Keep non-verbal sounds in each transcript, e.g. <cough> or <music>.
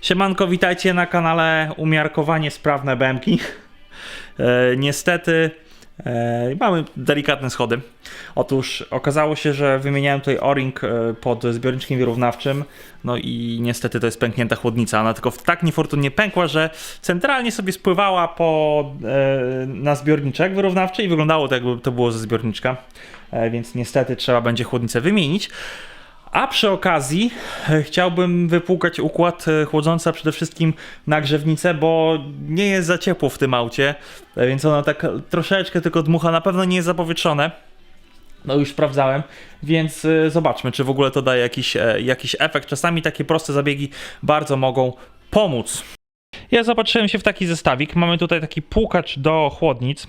Siemanko, witajcie na kanale Umiarkowanie Sprawne Bębki. E, niestety e, mamy delikatne schody. Otóż okazało się, że wymieniałem tutaj o-ring e, pod zbiorniczkiem wyrównawczym, no i niestety to jest pęknięta chłodnica. Ona tylko tak niefortunnie pękła, że centralnie sobie spływała po, e, na zbiorniczek wyrównawczy i wyglądało to jakby to było ze zbiorniczka. E, więc niestety trzeba będzie chłodnicę wymienić. A przy okazji e, chciałbym wypłukać układ e, chłodzący, przede wszystkim nagrzewnicę, bo nie jest za ciepło w tym aucie, e, więc ono tak troszeczkę tylko dmucha, na pewno nie jest zapowietrzone. No już sprawdzałem, więc zobaczmy, czy w ogóle to daje jakiś, jakiś efekt. Czasami takie proste zabiegi bardzo mogą pomóc. Ja zobaczyłem się w taki zestawik. Mamy tutaj taki płukacz do chłodnic.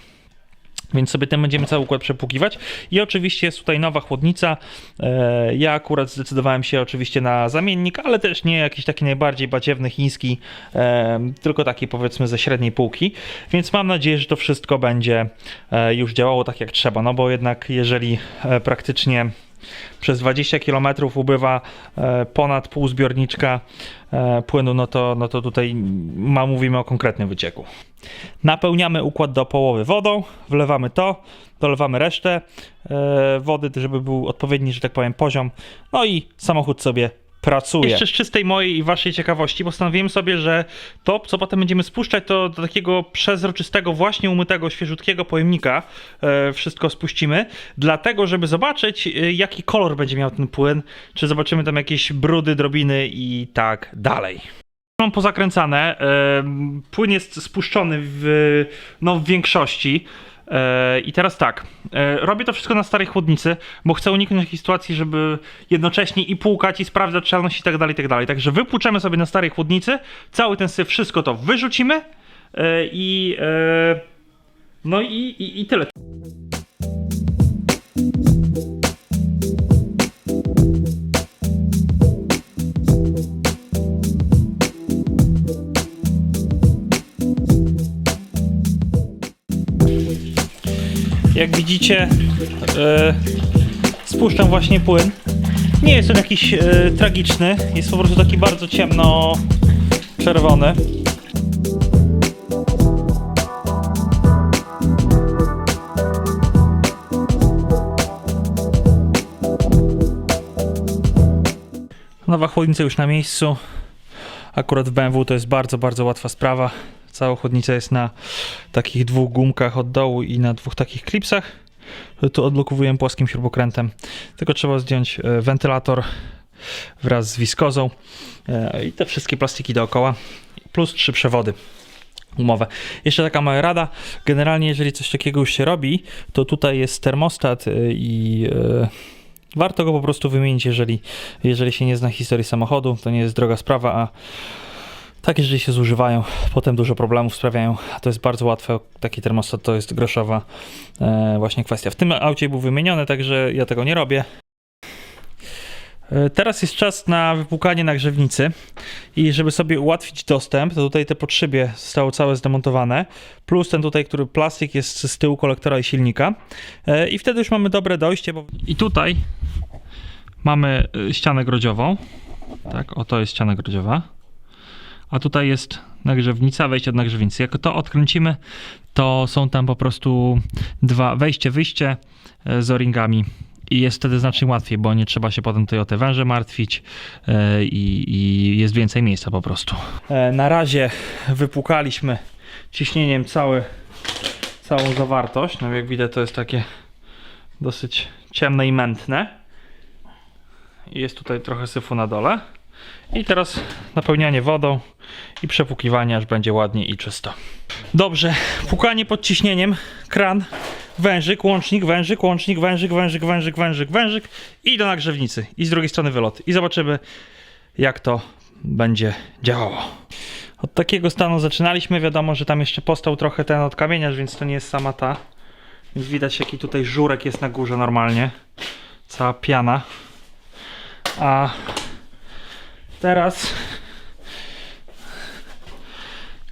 Więc sobie tym będziemy cały układ przepłukiwać. I oczywiście jest tutaj nowa chłodnica. E, Ja akurat zdecydowałem się oczywiście na zamiennik, ale też nie jakiś taki najbardziej badziewny chiński, e, tylko taki powiedzmy ze średniej półki. Więc mam nadzieję, że to wszystko będzie e, już działało tak jak trzeba. No bo jednak jeżeli praktycznie przez 20 km ubywa e, ponad pół zbiorniczka e, płynu, no to, no to tutaj ma, mówimy o konkretnym wycieku. Napełniamy układ do połowy wodą, wlewamy to, dolewamy resztę e, wody, żeby był odpowiedni, że tak powiem, poziom. No i samochód sobie pracuje. Jeszcze z czystej mojej i waszej ciekawości postanowiłem sobie, że to, co potem będziemy spuszczać, to do takiego przezroczystego, właśnie umytego, świeżutkiego pojemnika e, wszystko spuścimy, dlatego, żeby zobaczyć, e, jaki kolor będzie miał ten płyn, czy zobaczymy tam jakieś brudy, drobiny i tak dalej. Mam pozakręcane. em, Płyn jest spuszczony w, no, w większości. E, I teraz tak, e, robię to wszystko na starej chłodnicy, bo chcę uniknąć takiej sytuacji, żeby jednocześnie i płukać, i sprawdzać czalność i tak dalej, i tak dalej. Także wypłuczemy sobie na starej chłodnicy, cały ten syf, wszystko to wyrzucimy e, i no i, i, i tyle. Widzicie, e, spuszczam właśnie płyn. Nie jest on jakiś e, tragiczny, jest po prostu taki bardzo ciemno-czerwony. Nowa chłodnica już na miejscu. Akurat w BMW to jest bardzo, bardzo łatwa sprawa. Cała chłodnica jest na takich dwóch gumkach od dołu i na dwóch takich klipsach. Tu odblokowuję płaskim śrubokrętem. Tylko trzeba zdjąć e, wentylator wraz z wiskozą e, i te wszystkie plastiki dookoła. Plus trzy przewody umowę. Jeszcze taka mała rada. Generalnie, jeżeli coś takiego już się robi, to tutaj jest termostat e, i e, warto go po prostu wymienić, jeżeli, jeżeli się nie zna historii samochodu. To nie jest droga sprawa, a tak, jeżeli się zużywają, potem dużo problemów sprawiają. To jest bardzo łatwe. Taki termostat to jest groszowa e, właśnie kwestia. W tym aucie był wymieniony, także ja tego nie robię. E, Teraz jest czas na wypłukanie nagrzewnicy i żeby sobie ułatwić dostęp, to tutaj te podszybie zostało całe zdemontowane, plus ten tutaj, który plastik jest z tyłu kolektora i silnika E, i wtedy już mamy dobre dojście. Bo... I tutaj mamy ścianę grodziową, tak, oto jest ściana grodziowa a tutaj jest nagrzewnica, wejście od nagrzewnicy. Jak to odkręcimy, to są tam po prostu dwa wejście, wyjście e, z o-ringami i jest wtedy znacznie łatwiej, bo nie trzeba się potem tutaj o te węże martwić e, i, i jest więcej miejsca po prostu. E, Na razie wypłukaliśmy ciśnieniem cały, całą zawartość. No jak widać to jest takie dosyć ciemne i mętne. Jest tutaj trochę syfu na dole. I teraz napełnianie wodą i przepłukiwanie, aż będzie ładnie i czysto. Dobrze, płukanie pod ciśnieniem, kran, wężyk, łącznik, wężyk, łącznik, wężyk, wężyk, wężyk, wężyk, wężyk i do nagrzewnicy. I z drugiej strony wylot. I zobaczymy, jak to będzie działało. Od takiego stanu zaczynaliśmy. Wiadomo, że tam jeszcze postał trochę ten od kamienia, więc to nie jest sama ta. Więc widać, jaki tutaj żurek jest na górze normalnie. Cała piana. A teraz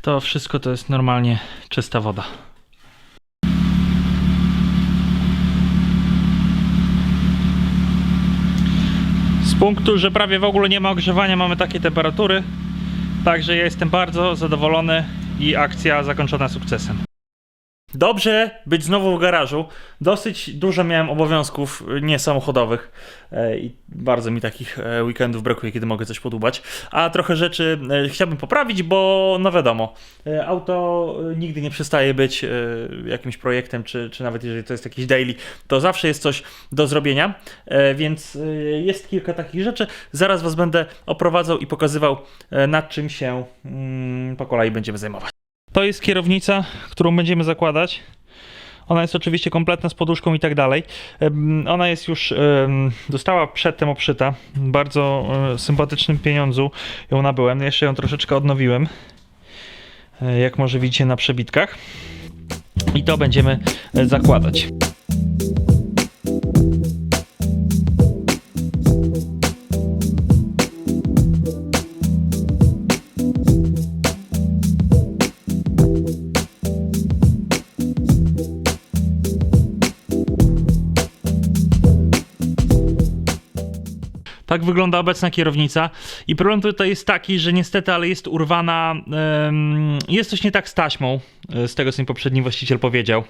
to wszystko to jest normalnie czysta woda. Z punktu, że prawie w ogóle nie ma ogrzewania, mamy takie temperatury. Także ja jestem bardzo zadowolony i akcja zakończona sukcesem. Dobrze być znowu w garażu. Dosyć dużo miałem obowiązków y, niesamochodowych e, i bardzo mi takich e, weekendów brakuje, kiedy mogę coś podłubać. A trochę rzeczy e, chciałbym poprawić, bo no wiadomo, auto nigdy nie przestaje być jakimś projektem, czy, czy nawet jeżeli to jest jakiś daily, to zawsze jest coś do zrobienia, więc jest kilka takich rzeczy. Zaraz Was będę oprowadzał i pokazywał, nad czym się mm, po kolei będziemy zajmować. To jest kierownica, którą będziemy zakładać. Ona jest oczywiście kompletna z poduszką i tak dalej. Ona jest już, została przedtem obszyta. Bardzo e, sympatycznym pieniądzu ją nabyłem. Jeszcze ją troszeczkę odnowiłem. e, Jak może widzicie na przebitkach. I to będziemy e, zakładać. Tak wygląda obecna kierownica. I problem tutaj jest taki, że niestety, ale jest urwana. jest coś nie tak z taśmą, e, z tego co mi poprzedni właściciel powiedział.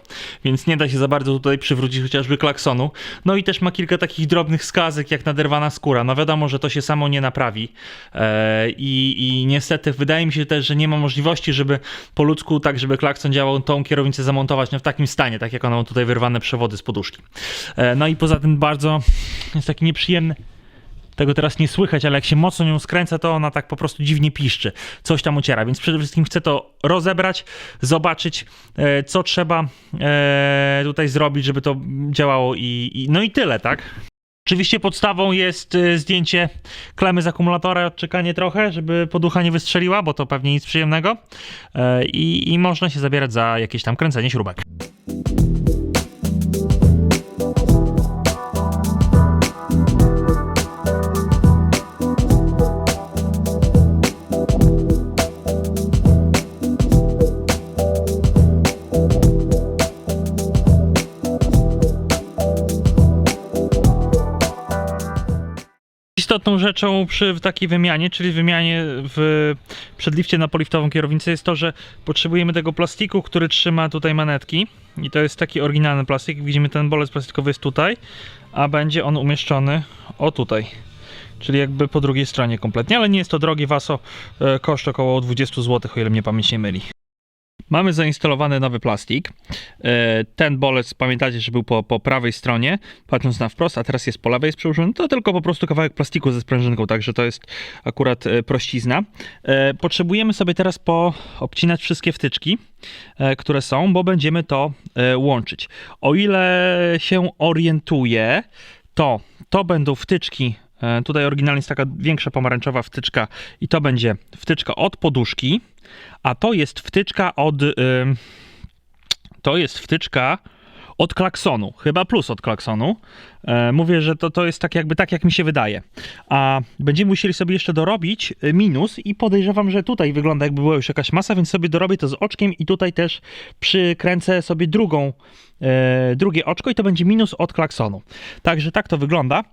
Więc nie da się za bardzo tutaj przywrócić chociażby klaksonu. No i też ma kilka takich drobnych skazek, jak naderwana skóra. No wiadomo, że to się samo nie naprawi. E, i, I niestety wydaje mi się też, że nie ma możliwości, żeby po ludzku, tak żeby klakson działał, tą kierownicę zamontować no, w takim stanie, tak jak ona ma tutaj wyrwane przewody z poduszki. E, no i poza tym bardzo jest taki nieprzyjemny tego teraz nie słychać, ale jak się mocno nią skręca, to ona tak po prostu dziwnie piszczy. Coś tam uciera, więc przede wszystkim chcę to rozebrać, zobaczyć, e, co trzeba e, tutaj zrobić, żeby to działało i, i no i tyle, tak? Oczywiście podstawą jest e, zdjęcie klemy z akumulatora, odczekanie trochę, żeby poducha nie wystrzeliła, bo to pewnie nic przyjemnego. I, I można się zabierać za jakieś tam kręcenie śrubek. Istotną rzeczą przy takiej wymianie, czyli wymianie w przedlifcie na poliftową kierownicę jest to, że potrzebujemy tego plastiku, który trzyma tutaj manetki i to jest taki oryginalny plastik. Widzimy ten bolec plastikowy jest tutaj, a będzie on umieszczony o tutaj. Czyli jakby po drugiej stronie kompletnie, ale nie jest to drogie waso, e, koszt około 20 zł, o ile mnie pamięć nie myli. Mamy zainstalowany nowy plastik. E, Ten bolec, pamiętacie, że był po, po prawej stronie, patrząc na wprost, a teraz jest po lewej jest przełożony. To tylko po prostu kawałek plastiku ze sprężynką, także to jest akurat e, prościzna. E, Potrzebujemy sobie teraz poobcinać wszystkie wtyczki, które są, bo będziemy to łączyć. O ile się orientuję, to to będą wtyczki. E, Tutaj oryginalnie jest taka większa pomarańczowa wtyczka i to będzie wtyczka od poduszki, a to jest wtyczka od. ym, to jest wtyczka od klaksonu, chyba plus od klaksonu. E, mówię, że to, to jest tak jakby tak, jak mi się wydaje. A będziemy musieli sobie jeszcze dorobić y, minus i podejrzewam, że tutaj wygląda jakby była już jakaś masa, więc sobie dorobię to z oczkiem i tutaj też przykręcę sobie drugą, e, drugie oczko i to będzie minus od klaksonu. Także tak to wygląda.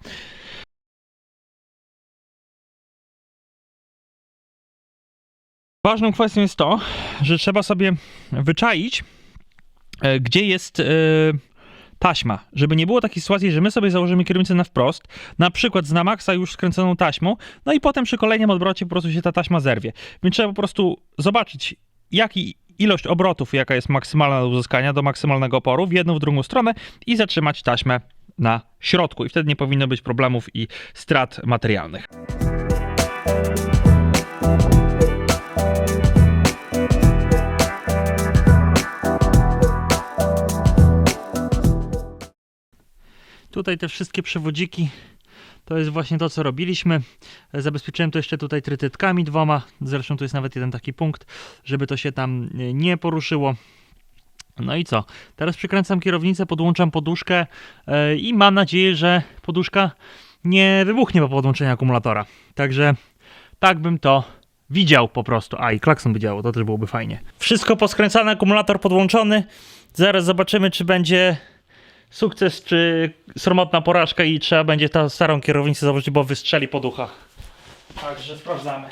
Ważną kwestią jest to, że trzeba sobie wyczaić, e, gdzie jest e, taśma, żeby nie było takiej sytuacji, że my sobie założymy kierownicę na wprost, na przykład z na maksa już skręconą taśmą, no i potem przy kolejnym odwrocie po prostu się ta taśma zerwie. Więc trzeba po prostu zobaczyć, jaki ilość obrotów, jaka jest maksymalna do uzyskania do maksymalnego oporu w jedną, w drugą stronę i zatrzymać taśmę na środku i wtedy nie powinno być problemów i strat materialnych. Tutaj te wszystkie przewodziki to jest właśnie to, co robiliśmy. Zabezpieczyłem to jeszcze tutaj trytytkami dwoma. Zresztą tu jest nawet jeden taki punkt, żeby to się tam nie poruszyło. No i co? Teraz przykręcam kierownicę, podłączam poduszkę e, i mam nadzieję, że poduszka nie wybuchnie po podłączeniu akumulatora. Także tak bym to widział po prostu. A i klakson by działał, to też byłoby fajnie. Wszystko poskręcane, akumulator podłączony. Zaraz zobaczymy, czy będzie sukces, czy sromotna porażka i trzeba będzie tą starą kierownicę założyć, bo wystrzeli po duchach. Także sprawdzamy.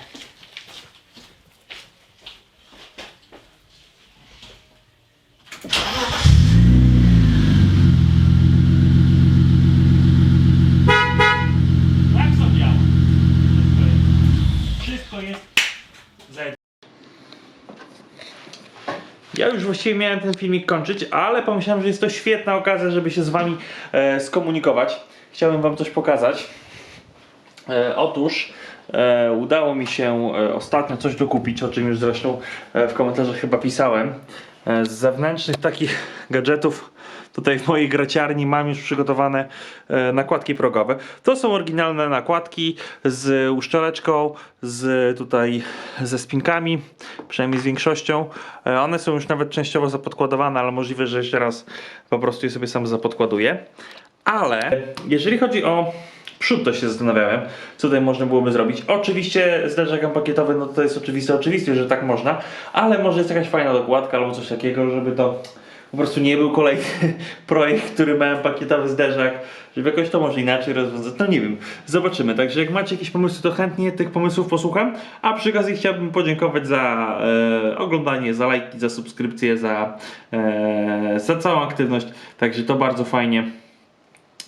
Już właściwie miałem ten filmik kończyć, ale pomyślałem, że jest to świetna okazja, żeby się z Wami e, skomunikować. Chciałem Wam coś pokazać. E, otóż e, udało mi się e, ostatnio coś dokupić, o czym już zresztą e, w komentarzach chyba pisałem. E, z zewnętrznych takich gadżetów tutaj w mojej graciarni mam już przygotowane e, nakładki progowe. To są oryginalne nakładki z uszczeleczką, z tutaj ze spinkami, przynajmniej z większością. E, one są już nawet częściowo zapodkładowane, ale możliwe, że jeszcze raz po prostu je sobie sam zapodkładuję. Ale jeżeli chodzi o przód, to się zastanawiałem, co tutaj można byłoby zrobić. Oczywiście zderzak pakietowy, no to jest oczywiste, oczywiste, że tak można, ale może jest jakaś fajna dokładka albo coś takiego, żeby to po prostu nie był kolejny <laughs> projekt, który miałem pakietowy zderzak, żeby jakoś to może inaczej rozwiązać. No nie wiem, zobaczymy. Także jak macie jakieś pomysły, to chętnie tych pomysłów posłucham. A przy okazji chciałbym podziękować za e, oglądanie, za lajki, za subskrypcję, za, e, za całą aktywność. Także to bardzo fajnie.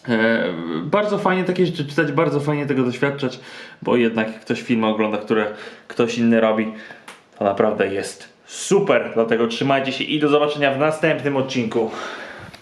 E, bardzo fajnie takie rzeczy czytać, bardzo fajnie tego doświadczać, bo jednak jak ktoś filmy ogląda, które ktoś inny robi, to naprawdę jest super. Dlatego trzymajcie się i do zobaczenia w następnym odcinku.